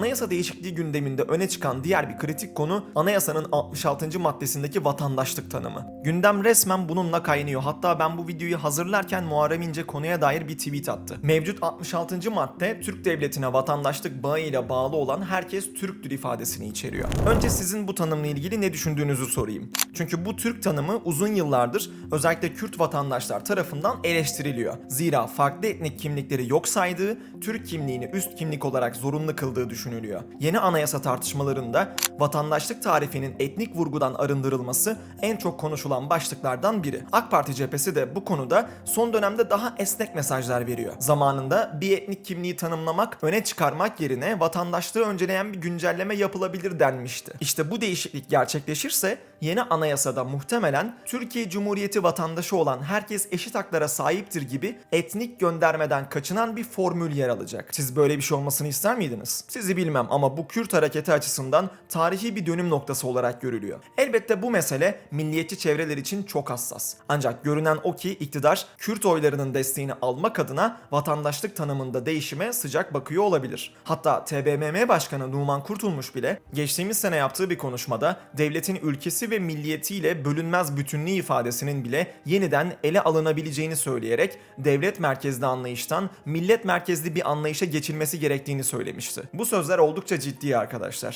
Anayasa değişikliği gündeminde öne çıkan diğer bir kritik konu anayasanın 66. maddesindeki vatandaşlık tanımı. Gündem resmen bununla kaynıyor. Hatta ben bu videoyu hazırlarken Muharrem İnce konuya dair bir tweet attı. Mevcut 66. madde Türk devletine vatandaşlık bağıyla bağlı olan herkes Türktür ifadesini içeriyor. Önce sizin bu tanımla ilgili ne düşündüğünüzü sorayım. Çünkü bu Türk tanımı uzun yıllardır özellikle Kürt vatandaşlar tarafından eleştiriliyor. Zira farklı etnik kimlikleri yok saydığı, Türk kimliğini üst kimlik olarak zorunlu kıldığı düşünülüyor. Yeni anayasa tartışmalarında vatandaşlık tarifinin etnik vurgudan arındırılması en çok konuşulan başlıklardan biri. AK Parti cephesi de bu konuda son dönemde daha esnek mesajlar veriyor. Zamanında bir etnik kimliği tanımlamak, öne çıkarmak yerine vatandaşlığı önceleyen bir güncelleme yapılabilir denmişti. İşte bu değişiklik gerçekleşirse yeni anayasada muhtemelen Türkiye Cumhuriyeti vatandaşı olan herkes eşit haklara sahiptir gibi etnik göndermeden kaçınan bir formül yer alacak. Siz böyle bir şey olmasını ister miydiniz? Sizi bilmem ama bu Kürt hareketi açısından tarihi bir dönüm noktası olarak görülüyor. Elbette bu mesele milliyetçi çevreler için çok hassas. Ancak görünen o ki iktidar Kürt oylarının desteğini almak adına vatandaşlık tanımında değişime sıcak bakıyor olabilir. Hatta TBMM Başkanı Numan Kurtulmuş bile geçtiğimiz sene yaptığı bir konuşmada devletin ülkesi ve milliyetiyle bölünmez bütünlüğü ifadesinin bile yeniden ele alınabileceğini söyleyerek devlet merkezli anlayıştan millet merkezli bir anlayışa geçilmesi gerektiğini söylemişti. Bu sözler oldukça ciddi arkadaşlar.